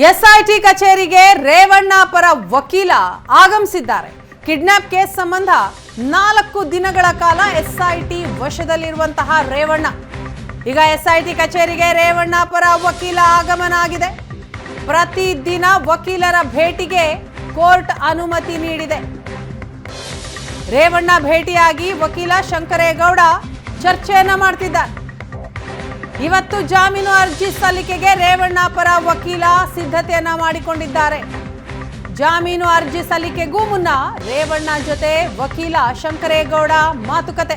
SIT ಕಚೇರಿಗೆ ರೇವಣ್ಣ ಪರ ವಕೀಲ ಆಗಮಿಸಿದ್ದಾರೆ. ಕಿಡ್ನಾಪ್ ಕೇಸ್ ಸಂಬಂಧ ನಾಲ್ಕು ದಿನಗಳ ಕಾಲ ಎಸ್ಐಟಿ ವಶದಲ್ಲಿರುವಂತಹ ರೇವಣ್ಣ. ಈಗ ಎಸ್ಐಟಿ ಕಚೇರಿಗೆ ರೇವಣ್ಣ ಪರ ವಕೀಲ ಆಗಮನ ಆಗಿದೆ ಪ್ರತಿದಿನ ವಕೀಲರ ಭೇಟಿಗೆ ಕೋರ್ಟ್ ಅನುಮತಿ ನೀಡಿದೆ. ರೇವಣ್ಣ ಭೇಟಿಯಾಗಿ ವಕೀಲ ಶಂಕರೇಗೌಡ ಚರ್ಚೆಯನ್ನ ಮಾಡ್ತಿದ್ದಾರೆ. ಇವತ್ತು ಜಾಮೀನು ಅರ್ಜಿ ಸಲ್ಲಿಕೆಗೆ ರೇವಣ್ಣ ಪರ ವಕೀಲ ಸಿದ್ಧತೆಯನ್ನ ಮಾಡಿಕೊಂಡಿದ್ದಾರೆ. ಜಾಮೀನು ಅರ್ಜಿ ಸಲ್ಲಿಕೆಗೂ ಮುನ್ನ ರೇವಣ್ಣ ಜೊತೆ ವಕೀಲ ಶಂಕರೇಗೌಡ ಮಾತುಕತೆ.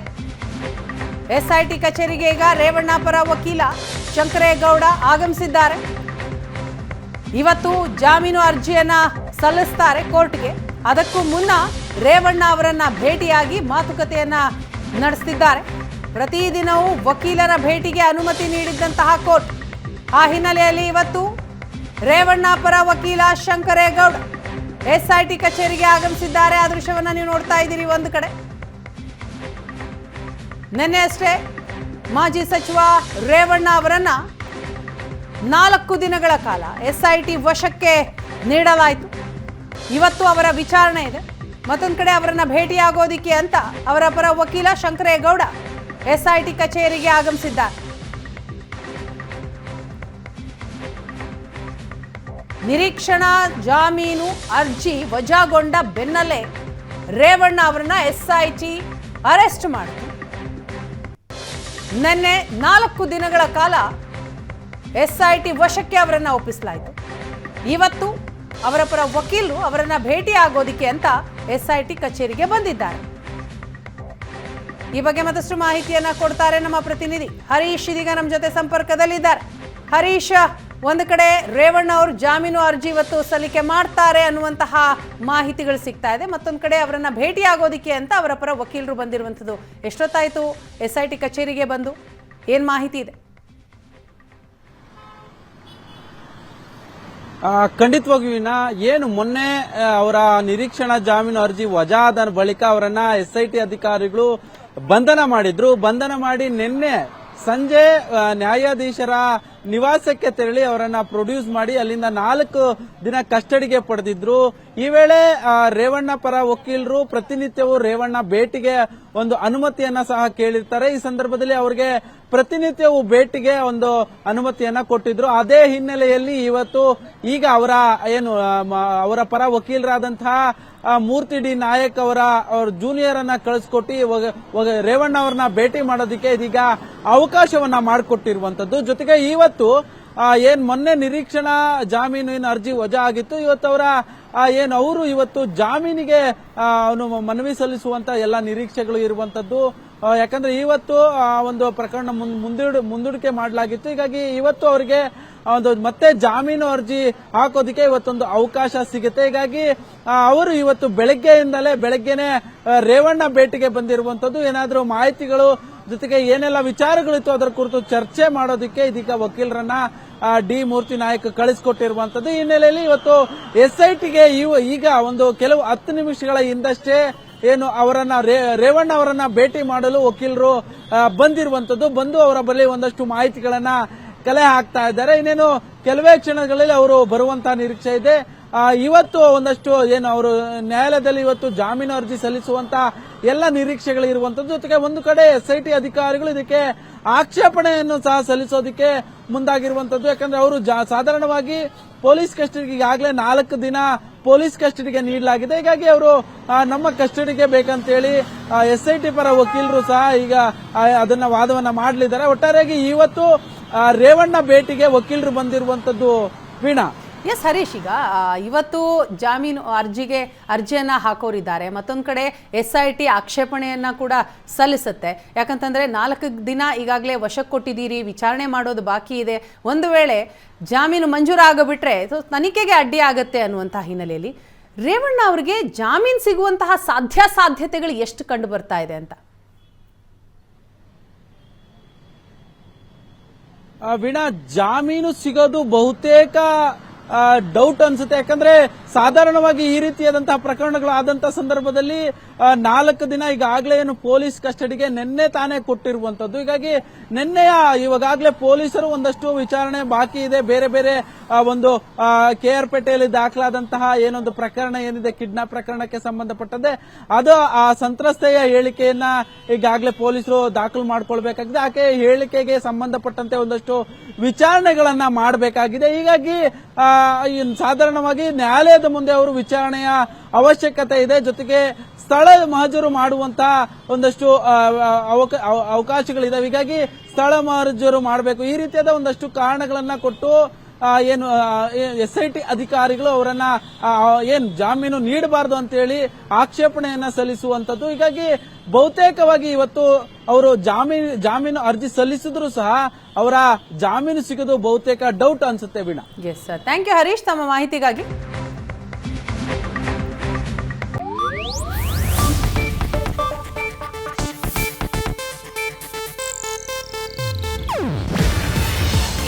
ಎಸ್ಐಟಿ ಕಚೇರಿಗೆ ಈಗ ರೇವಣ್ಣ ಪರ ವಕೀಲ ಶಂಕರೇಗೌಡ ಆಗಮಿಸಿದ್ದಾರೆ. ಇವತ್ತು ಜಾಮೀನು ಅರ್ಜಿಯನ್ನ ಸಲ್ಲಿಸ್ತಾರೆ ಕೋರ್ಟ್ಗೆ. ಅದಕ್ಕೂ ಮುನ್ನ ರೇವಣ್ಣ ಅವರನ್ನ ಭೇಟಿಯಾಗಿ ಮಾತುಕತೆಯನ್ನ ನಡೆಸ್ತಿದ್ದಾರೆ. ಪ್ರತಿದಿನವೂ ವಕೀಲರ ಭೇಟಿಗೆ ಅನುಮತಿ ನೀಡಿದ್ದಂತಹ ಕೋರ್ಟ್. ಆ ಹಿನ್ನೆಲೆಯಲ್ಲಿ ಇವತ್ತು ರೇವಣ್ಣ ಪರ ವಕೀಲ ಶಂಕರೇಗೌಡ ಎಸ್ಐಟಿ ಕಚೇರಿಗೆ ಆಗಮಿಸಿದ್ದಾರೆ. ಆ ದೃಶ್ಯವನ್ನು ನೀವು ನೋಡ್ತಾ ಇದ್ದೀರಿ ಒಂದು ಕಡೆ. ನಿನ್ನೆ ಅಷ್ಟೇ ಮಾಜಿ ಸಚಿವ ರೇವಣ್ಣ ಅವರನ್ನ ನಾಲ್ಕು ದಿನಗಳ ಕಾಲ ಎಸ್ಐಟಿ ವಶಕ್ಕೆ ನೀಡಲಾಯಿತು. ಇವತ್ತು ಅವರ ವಿಚಾರಣೆ ಇದೆ. ಮತ್ತೊಂದು ಕಡೆ ಅವರನ್ನ ಭೇಟಿಯಾಗೋದಿಕ್ಕೆ ಅಂತ ಅವರ ಪರ ವಕೀಲ ಶಂಕರೇಗೌಡ ಎಸ್ಐಟಿ ಕಚೇರಿಗೆ ಆಗಮಿಸಿದ್ದಾರೆ ನಿರೀಕ್ಷಣಾ ಜಾಮೀನು ಅರ್ಜಿ ವಜಾಗೊಂಡ ಬೆನ್ನಲ್ಲೇ ರೇವಣ್ಣ ಅವರನ್ನ ಎಸ್ಐಟಿ ಅರೆಸ್ಟ್ ಮಾಡಿತು. ನಿನ್ನೆ ನಾಲ್ಕು ದಿನಗಳ ಕಾಲ ಎಸ್ಐಟಿ ವಶಕ್ಕೆ ಅವರನ್ನ ಒಪ್ಪಿಸಲಾಯಿತು. ಇವತ್ತು ಅವರ ಪರ ವಕೀಲರು ಅವರನ್ನ ಭೇಟಿ ಆಗೋದಿಕ್ಕೆ ಅಂತ ಎಸ್ಐಟಿ ಕಚೇರಿಗೆ ಬಂದಿದ್ದಾರೆ. ಈ ಬಗ್ಗೆ ಮತ್ತಷ್ಟು ಮಾಹಿತಿಯನ್ನ ಕೊಡ್ತಾರೆ ನಮ್ಮ ಪ್ರತಿನಿಧಿ ಹರೀಶ್ ಇದೀಗ ನಮ್ಮ ಜೊತೆ ಸಂಪರ್ಕದಲ್ಲಿದ್ದಾರೆ. ಹರೀಶ್, ಒಂದು ಕಡೆ ರೇವಣ್ಣ ಅವರು ಜಾಮೀನು ಅರ್ಜಿ ಇವತ್ತು ಸಲ್ಲಿಕೆ ಮಾಡ್ತಾರೆ ಅನ್ನುವಂತಹ ಮಾಹಿತಿಗಳು ಸಿಗ್ತಾ ಇದೆ. ಮತ್ತೊಂದು ಕಡೆ ಅವರನ್ನ ಭೇಟಿ ಆಗೋದಿಕ್ಕೆ ಅಂತ ಅವರ ಪರ ವಕೀಲರು ಬಂದಿರುವಂಥದ್ದು ಎಷ್ಟೊತ್ತಾಯಿತು? ಎಸ್ ಐ ಟಿ ಕಚೇರಿಗೆ ಬಂದು ಏನು ಮಾಹಿತಿ ಇದೆ? ಖಂಡಿತವಾಗಿಯೂ ಏನು ಮೊನ್ನೆ ಅವರ ನಿರೀಕ್ಷಣಾ ಜಾಮೀನು ಅರ್ಜಿ ವಜಾ ಆದ ಬಳಿಕ ಅವರನ್ನ ಎಸ್ಐಟಿ ಅಧಿಕಾರಿಗಳು ಬಂಧನ ಮಾಡಿದ್ರು. ಬಂಧನ ಮಾಡಿ ನಿನ್ನೆ ಸಂಜೆ ನ್ಯಾಯಾಧೀಶರ ನಿವಾಸಕ್ಕೆ ತೆರಳಿ ಅವರನ್ನ ಪ್ರೊಡ್ಯೂಸ್ ಮಾಡಿ ಅಲ್ಲಿಂದ ನಾಲ್ಕು ದಿನ ಕಸ್ಟಡಿಗೆ ಪಡೆದಿದ್ರು. ಈ ವೇಳೆ ರೇವಣ್ಣ ಪರ ವಕೀಲರು, ಪ್ರತಿನಿತ್ಯವೂ ರೇವಣ್ಣ ಭೇಟಿಗೆ ಒಂದು ಅನುಮತಿಯನ್ನ ಸಹ ಕೇಳಿರ್ತಾರೆ. ಈ ಸಂದರ್ಭದಲ್ಲಿ ಅವರಿಗೆ ಪ್ರತಿನಿತ್ಯವೂ ಭೇಟಿಗೆ ಒಂದು ಅನುಮತಿಯನ್ನ ಕೊಟ್ಟಿದ್ರು. ಅದೇ ಹಿನ್ನೆಲೆಯಲ್ಲಿ ಇವತ್ತು ಈಗ ಅವರ, ಏನು ಅವರ ಪರ ವಕೀಲರಾದಂತಹ ಮೂರ್ತಿ ಡಿ ನಾಯಕ್ ಅವರ, ಅವ್ರ ಜೂನಿಯರ್ ಅನ್ನ ಕಳಿಸ್ಕೊಟ್ಟು ರೇವಣ್ಣ ಅವರನ್ನ ಭೇಟಿ ಮಾಡೋದಕ್ಕೆ ಇದೀಗ ಅವಕಾಶವನ್ನ ಮಾಡಿಕೊಟ್ಟಿರುವಂತದ್ದು. ಜೊತೆಗೆ ಇವತ್ತು ಆ, ಏನ್ ಮೊನ್ನೆ ನಿರೀಕ್ಷಣಾ ಜಾಮೀನಿನ ಅರ್ಜಿ ವಜಾ ಆಗಿತ್ತು ಇವತ್ತು ಅವರ ಏನು ಅವರು ಇವತ್ತು ಜಾಮೀನಿಗೆ ಅವನು ಮನವಿ ಸಲ್ಲಿಸುವಂತ ಎಲ್ಲ ನಿರೀಕ್ಷೆಗಳು ಇರುವಂತದ್ದು. ಯಾಕಂದ್ರೆ ಇವತ್ತು ಒಂದು ಪ್ರಕರಣ ಮುಂದೂಡ್ ಮುಂದೂಡಿಕೆ ಮಾಡಲಾಗಿತ್ತು. ಹೀಗಾಗಿ ಇವತ್ತು ಅವರಿಗೆ ಒಂದು ಮತ್ತೆ ಜಾಮೀನು ಅರ್ಜಿ ಹಾಕೋದಕ್ಕೆ ಇವತ್ತೊಂದು ಅವಕಾಶ ಸಿಗುತ್ತೆ. ಹೀಗಾಗಿ ಅವರು ಇವತ್ತು ಬೆಳಗ್ಗೆಯಿಂದಲೇ ಬೆಳಗ್ಗೆನೆ ರೇವಣ್ಣ ಭೇಟಿಗೆ ಬಂದಿರುವಂತದ್ದು. ಏನಾದರೂ ಮಾಹಿತಿಗಳು ಜೊತೆಗೆ ಏನೆಲ್ಲ ವಿಚಾರಗಳಿತ್ತು ಅದರ ಕುರಿತು ಚರ್ಚೆ ಮಾಡೋದಕ್ಕೆ ಇದೀಗ ವಕೀಲರನ್ನ ಡಿ ಮೂರ್ತಿ ನಾಯಕ್ ಕಳಿಸಿಕೊಟ್ಟಿರುವಂತದ್ದು ಈ ಹಿನ್ನೆಲೆಯಲ್ಲಿ ಇವತ್ತು ಎಸ್ಐಟಿಗೆ ಈಗ ಒಂದು ಕೆಲವು ಹತ್ತು ನಿಮಿಷಗಳ ಹಿಂದಷ್ಟೇ ಏನು ಅವರನ್ನ ರೇವಣ್ಣ ಅವರನ್ನ ಭೇಟಿ ಮಾಡಲು ವಕೀಲರು ಬಂದಿರುವಂತದ್ದು. ಬಂದು ಅವರ ಬಳಿ ಒಂದಷ್ಟು ಮಾಹಿತಿಗಳನ್ನ ಕಲೆ ಹಾಕ್ತಾ ಇದ್ದಾರೆ. ಇನ್ನೇನು ಕೆಲವೇ ಕ್ಷಣಗಳಲ್ಲಿ ಅವರು ಬರುವಂತಹ ನಿರೀಕ್ಷೆ ಇದೆ. ಇವತ್ತು ಒಂದಷ್ಟು ಏನು ಅವರು ನ್ಯಾಯಾಲಯದಲ್ಲಿ ಇವತ್ತು ಜಾಮೀನು ಅರ್ಜಿ ಸಲ್ಲಿಸುವಂತ ಎಲ್ಲ ನಿರೀಕ್ಷೆಗಳು ಇರುವಂತದ್ದು. ಜೊತೆಗೆ ಒಂದು ಕಡೆ ಎಸ್ಐಟಿ ಅಧಿಕಾರಿಗಳು ಇದಕ್ಕೆ ಆಕ್ಷೇಪಣೆಯನ್ನು ಸಹ ಸಲ್ಲಿಸೋದಕ್ಕೆ ಮುಂದಾಗಿರುವಂತದ್ದು. ಯಾಕಂದ್ರೆ ಅವರು ಸಾಧಾರಣವಾಗಿ ಪೊಲೀಸ್ ಕಸ್ಟಡಿಗೆ ಈಗಾಗಲೇ ನಾಲ್ಕು ದಿನ ಪೊಲೀಸ್ ಕಸ್ಟಡಿಗೆ ನೀಡಲಾಗಿದೆ. ಹೀಗಾಗಿ ಅವರು ನಮ್ಮ ಕಸ್ಟಡಿಗೆ ಬೇಕಂತೇಳಿ ಎಸ್ಐಟಿ ಪರ ವಕೀಲರು ಸಹ ಈಗ ಅದನ್ನ ವಾದವನ್ನ ಮಾಡಲಿದ್ದಾರೆ. ಒಟ್ಟಾರೆಯಾಗಿ ಇವತ್ತು ರೇವಣ್ಣ ಭೇಟಿಗೆ ವಕೀಲರು ಬಂದಿರುವಂತದ್ದು ವೀಣಾ. ಎಸ್ ಹರೀಶ್, ಈಗ ಇವತ್ತು ಜಾಮೀನು ಅರ್ಜಿಗೆ ಅರ್ಜಿಯನ್ನ ಹಾಕೋರಿದ್ದಾರೆ. ಮತ್ತೊಂದು ಕಡೆ ಎಸ್ ಐ ಟಿ ಆಕ್ಷೇಪಣೆಯನ್ನ ಕೂಡ ಸಲ್ಲಿಸುತ್ತೆ. ಯಾಕಂತಂದ್ರೆ ನಾಲ್ಕು ದಿನ ಈಗಾಗಲೇ ವಶಕ್ಕೆ ಕೊಟ್ಟಿದ್ದೀರಿ, ವಿಚಾರಣೆ ಮಾಡೋದು ಬಾಕಿ ಇದೆ. ಒಂದು ವೇಳೆ ಜಾಮೀನು ಮಂಜೂರಾಗಬಿಟ್ರೆ ಸೊ ತನಿಖೆಗೆ ಅಡ್ಡಿ ಆಗುತ್ತೆ ಅನ್ನುವಂತಹ ಹಿನ್ನೆಲೆಯಲ್ಲಿ ರೇವಣ್ಣ ಅವರಿಗೆ ಜಾಮೀನು ಸಿಗುವಂತಹ ಸಾಧ್ಯ ಸಾಧ್ಯತೆಗಳು ಎಷ್ಟು ಕಂಡು ಬರ್ತಾ ಇದೆ ಅಂತ? ವೀಣಾ, ಜಾಮೀನು ಸಿಗೋದು ಬಹುತೇಕ ಡೌಟ್ ಅನ್ಸುತ್ತೆ. ಯಾಕಂದ್ರೆ ಸಾಧಾರಣವಾಗಿ ಈ ರೀತಿಯಾದಂತಹ ಪ್ರಕರಣಗಳು ಆದಂತಹ ಸಂದರ್ಭದಲ್ಲಿ ನಾಲ್ಕು ದಿನ ಈಗಾಗಲೇ ಏನು ಪೊಲೀಸ್ ಕಸ್ಟಡಿಗೆ ನಿನ್ನೆ ತಾನೇ ಕೊಟ್ಟಿರುವಂತದ್ದು ಹೀಗಾಗಿ ನಿನ್ನೆಯ ಇವಾಗಲೇ ಪೊಲೀಸರು ಒಂದಷ್ಟು ವಿಚಾರಣೆ ಬಾಕಿ ಇದೆ. ಬೇರೆ ಬೇರೆ ಒಂದು ಕೆ ಆರ್ ಪೇಟೆಯಲ್ಲಿ ದಾಖಲಾದಂತಹ ಏನೊಂದು ಪ್ರಕರಣ ಏನಿದೆ, ಕಿಡ್ನಾಪ್ ಪ್ರಕರಣಕ್ಕೆ ಸಂಬಂಧಪಟ್ಟದೆ ಅದು ಆ ಸಂತ್ರಸ್ತೆಯ ಹೇಳಿಕೆಯನ್ನ ಈಗಾಗಲೇ ಪೊಲೀಸರು ದಾಖಲು ಮಾಡಿಕೊಳ್ಬೇಕಾಗಿದೆ. ಆಕೆ ಹೇಳಿಕೆಗೆ ಸಂಬಂಧಪಟ್ಟಂತೆ ಒಂದಷ್ಟು ವಿಚಾರಣೆಗಳನ್ನ ಮಾಡಬೇಕಾಗಿದೆ. ಹೀಗಾಗಿ ಸಾಧಾರಣವಾಗಿ ನ್ಯಾಯಾಲಯದ ಮುಂದೆ ಅವರು ವಿಚಾರಣೆಯ ಅವಶ್ಯಕತೆ ಇದೆ. ಜೊತೆಗೆ ಸ್ಥಳ ಮಹಜರು ಮಾಡುವಂತ ಒಂದಷ್ಟು ಅವಕಾಶಗಳಿದಾವೆ. ಹೀಗಾಗಿ ಸ್ಥಳ ಮಹಜರು ಮಾಡಬೇಕು. ಈ ರೀತಿಯಾದ ಒಂದಷ್ಟು ಕಾರಣಗಳನ್ನ ಕೊಟ್ಟು ಏನು ಎಸ್ ಐ ಟಿ ಅಧಿಕಾರಿಗಳು ಅವರನ್ನ ಏನು ಜಾಮೀನು ನೀಡಬಾರದು ಅಂತ ಹೇಳಿ ಆಕ್ಷೇಪಣೆಯನ್ನ ಸಲ್ಲಿಸುವಂತದ್ದು ಹೀಗಾಗಿ ಬಹುತೇಕವಾಗಿ ಇವತ್ತು ಅವರು ಜಾಮೀನು ಜಾಮೀನು ಅರ್ಜಿ ಸಲ್ಲಿಸಿದ್ರು ಸಹ ಅವರ ಜಾಮೀನು ಸಿಗೋದು ಬಹುತೇಕ ಡೌಟ್ ಅನ್ಸುತ್ತೆ Veena. Yes thank you Harish ತಮ್ಮ ಮಾಹಿತಿಗಾಗಿ.